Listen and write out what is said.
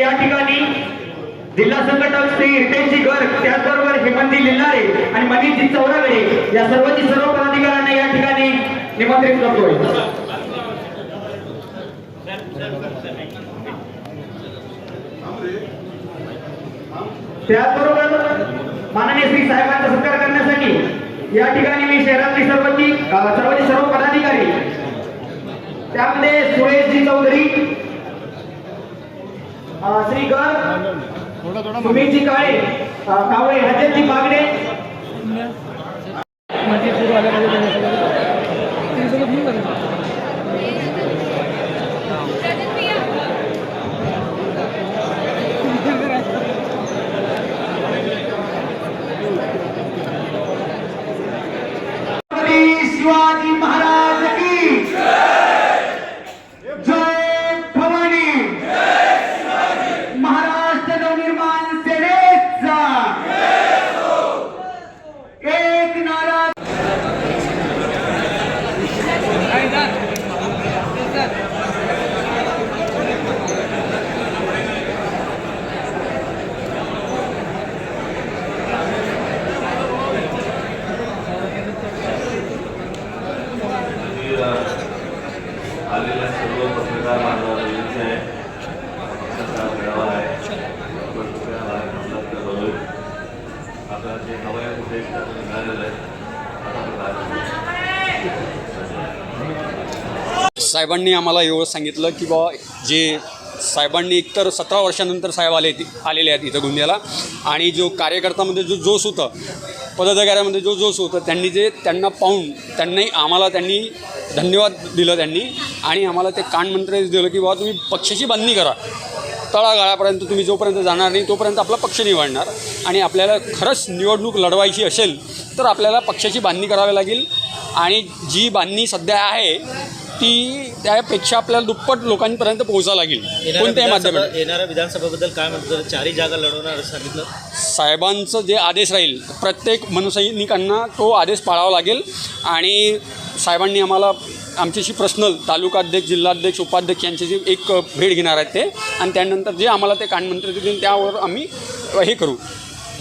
या ठिकाणी जिल्हा संघटक श्री रितेशजी गर्ग त्याचबरोबर हेमंती लिल्लारे आणि मनीषजी चौरागडे या सर्वची सर्व पदाधिकाऱ्यांना या ठिकाणी निमंत्रित करतोय. त्याचबरोबर माननीय श्री साहेबांचा सत्कार करण्यासाठी या ठिकाणी मी शहरातली सर्वची अ, सर्वची श्री गर्ग सुमितजी काळे कावळे हजरजी सर्व पत्रकार मेळावा आहे आता जे हवं आहे कुठे निघालेलं आहे साहेबांनी आम्हाला एवढं सांगितलं की बा जे साहेबांनी एकतर सतरा वर्षानंतर साहेब आले आलेले आहेत इथं गोंदियाला. आणि जो कार्यकर्त्यामध्ये जो जोश होता पदाधिकाऱ्यामध्ये जो जोश होता त्यांनी जे त्यांना पाहून त्यांनी आम्हाला त्यांनी धन्यवाद दिलं त्यांनी. आणि आम्हाला ते कानमंत्री दिलं की बाबा तुम्ही पक्षाची बांधणी करा. तळागाळापर्यंत तुम्ही जोपर्यंत जाणार नाही तोपर्यंत आपला पक्ष निवडणार आणि आपल्याला खरंच निवडणूक लढवायची असेल तर आपल्याला पक्षाची बांधणी करावी लागेल. आणि जी बांधणी सध्या आहे ती त्यापेक्षा आपल्याला दुप्पट लोकांपर्यंत पोहोचावं लागेल. कोणत्याही माध्यमात येणाऱ्या विधानसभेबद्दल काय म्हणतो? चारही जागा लढवणार सांगितलं. साहेबांचं जे आदेश राहील प्रत्येक मनसैनिकांना तो आदेश पाळावा लागेल. आणि साहेबांनी आम्हाला आमच्याशी पर्सनल तालुकाध्यक्ष जिल्हाध्यक्ष उपाध्यक्ष यांच्याशी एक भेट घेणार आहेत ते आणि त्यानंतर जे आम्हाला ते कानमंत्री देतील त्यावर आम्ही हे करू.